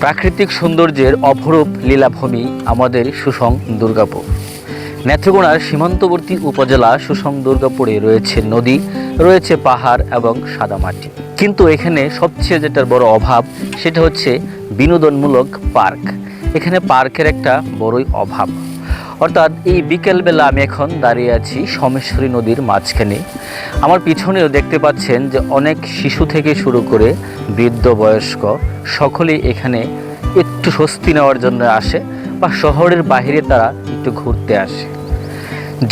প্রাকৃতিক সৌন্দর্যের অপরূপ লীলাভূমি আমাদের সুসং দুর্গাপুর। নেত্রকোনার সীমান্তবর্তী উপজেলা সুসং দুর্গাপুরে রয়েছে নদী, রয়েছে পাহাড় এবং সাদা মাটি। কিন্তু এখানে সবচেয়ে যেটার বড় অভাব, সেটা হচ্ছে বিনোদনমূলক পার্ক। এখানে পার্কের একটা বড়ই অভাব। অর্থাৎ এই বিকেলবেলা আমি এখন দাঁড়িয়ে আছি সমেশ্বরী নদীর মাঝখানে। আমার পিছনেও দেখতে পাচ্ছেন যে অনেক শিশু থেকে শুরু করে বৃদ্ধ বয়স্ক সকলেই এখানে একটু স্বস্তি নেওয়ার জন্য আসে বা শহরের বাইরে তারা একটু ঘুরতে আসে।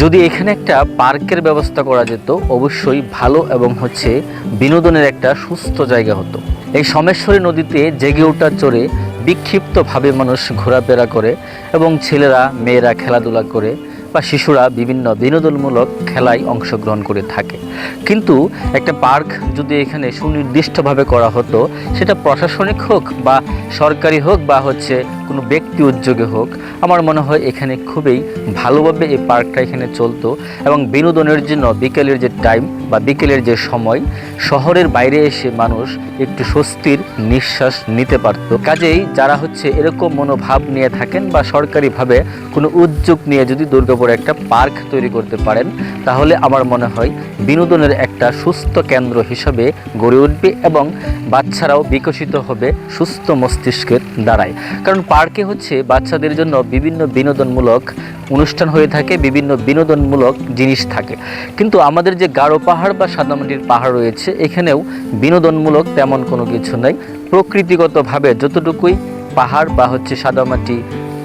যদি এখানে একটা পার্কের ব্যবস্থা করা যেত, অবশ্যই ভালো এবং হচ্ছে বিনোদনের একটা সুস্থ জায়গা হতো। এই সোমেশ্বরী নদীতে জেগে ওঠা চড়ে বিক্ষিপ্তভাবে মানুষ ঘোরাফেরা করে এবং ছেলেরা মেয়েরা খেলাধুলা করে। বা শিশুরা বিভিন্ন বিনোদনমূলক খেলায় অংশগ্রহণ করে থাকে। কিন্তু একটা পার্ক যদি এখানে সুনির্দিষ্টভাবে করা হতো, সেটা প্রশাসনিক হোক বা সরকারি হোক বা হচ্ছে কোনো ব্যক্তি উদ্যোগে হোক, আমার মনে হয় এখানে খুবই ভালোভাবে এই পার্কটা এখানে চলতো এবং বিনোদনের জন্য বিকেলের যে টাইম বা বিকেলের যে সময়, শহরের বাইরে এসে মানুষ একটু স্বস্তির নিঃশ্বাস নিতে পারত। কাজেই যারা হচ্ছে এরকম মনোভাব নিয়ে থাকেন বা সরকারিভাবে কোনো উদ্যোগ নিয়ে যদি দুর্গাপুরে একটা পার্ক তৈরি করতে পারেন, তাহলে আমার মনে হয় বিনোদনের একটা সুস্থ কেন্দ্র হিসেবে গড়ে উঠবে এবং বাচ্চারাও বিকশিত হবে সুস্থ মস্তিষ্কের দ্বারায়। কারণ পার্কে হচ্ছে বাচ্চাদের জন্য বিভিন্ন বিনোদনমূলক অনুষ্ঠান হয়ে থাকে, বিভিন্ন বিনোদনমূলক জিনিস থাকে। কিন্তু আমাদের যে গাঢ় পাহাড় বা সাদামাটির পাহাড় রয়েছে, এখানেও বিনোদনমূলক তেমন কোনো কিছু নাই। প্রকৃতিগতভাবে যতটুকুই পাহাড় বা হচ্ছে সাদামাটি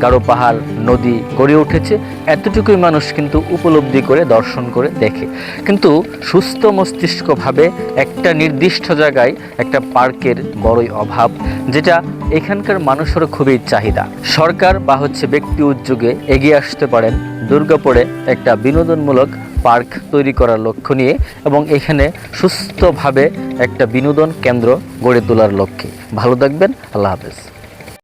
গাঢ় পাহাড়, নদী গড়ে উঠেছে, এতটুকুই মানুষ কিন্তু উপলব্ধি করে, দর্শন করে দেখে। কিন্তু সুস্থ মস্তিষ্কভাবে একটা নির্দিষ্ট জায়গায় একটা পার্কের বড়ই অভাব, যেটা এখানকার মানুষেরও খুবই চাহিদা। সরকার বা হচ্ছে ব্যক্তি উদ্যোগে এগিয়ে আসতে পারেন দুর্গাপুরে একটা বিনোদনমূলক পার্ক তৈরি করার লক্ষ্য নিয়ে এবং এখানে সুস্থভাবে একটা বিনোদন কেন্দ্র গড়ে তোলার লক্ষ্যে। ভালো থাকবেন, আল্লাহ হাফেজ।